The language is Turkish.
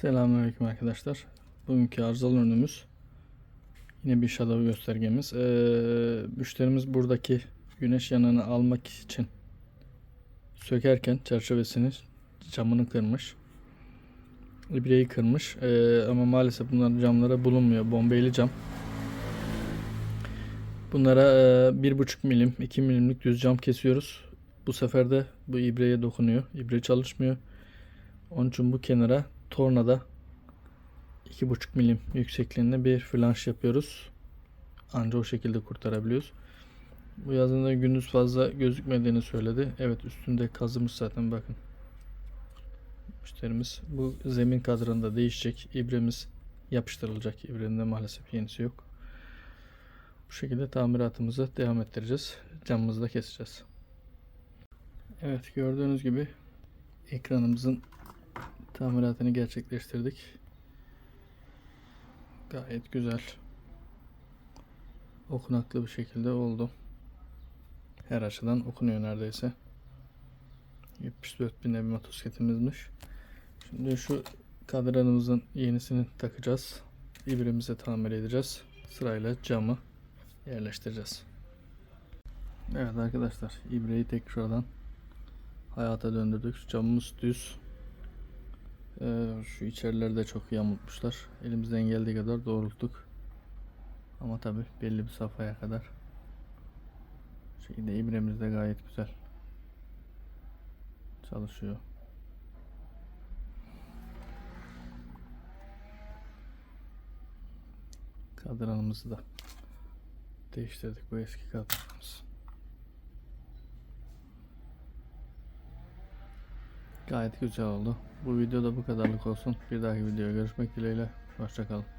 Selamünaleyküm arkadaşlar. Bugünkü arızalı ürünümüz yine bir shadow göstergemiz. Ee, müşterimiz buradaki güneş yanığını almak için sökerken çerçevesini camını kırmış. İbreyi kırmış. Ee, ama maalesef bunların camlara bulunmuyor. Bombeyli cam. Bunlara e, bir buçuk milim, 2 milimlik düz cam kesiyoruz. Bu sefer de bu ibreye dokunuyor. İbre çalışmıyor. Onun için bu kenara tornada 2,5 milim yüksekliğinde bir flanş yapıyoruz. Anca o şekilde kurtarabiliyoruz. Bu yazında gündüz fazla gözükmediğini söyledi. Evet üstünde kazımış zaten bakın. Müşterimiz bu zemin kadranında değişecek. İbremiz yapıştırılacak. İbrenin de maalesef yenisi yok. Bu şekilde tamiratımızı devam ettireceğiz. Camımızı da keseceğiz. Evet gördüğünüz gibi ekranımızın tamiratını gerçekleştirdik. Gayet güzel. Okunaklı bir şekilde oldu. Her açıdan okunuyor neredeyse. 74 bin bir motosikletimizmiş. Şimdi şu kadranımızın yenisini takacağız. İbremize tamir edeceğiz. Sırayla camı yerleştireceğiz. Evet arkadaşlar ibreyi tekrardan hayata döndürdük. Camımız düz. Ee, şu içerileri de çok yamultmuşlar. Elimizden geldiği kadar doğrulttuk. Ama tabi belli bir safhaya kadar. Şekilde ibremiz de gayet güzel. Çalışıyor. Kadranımızı da değiştirdik bu eski kadranımız. Gayet güzel oldu. Bu videoda bu kadarlık olsun. Bir dahaki videoya görüşmek dileğiyle. Hoşçakalın.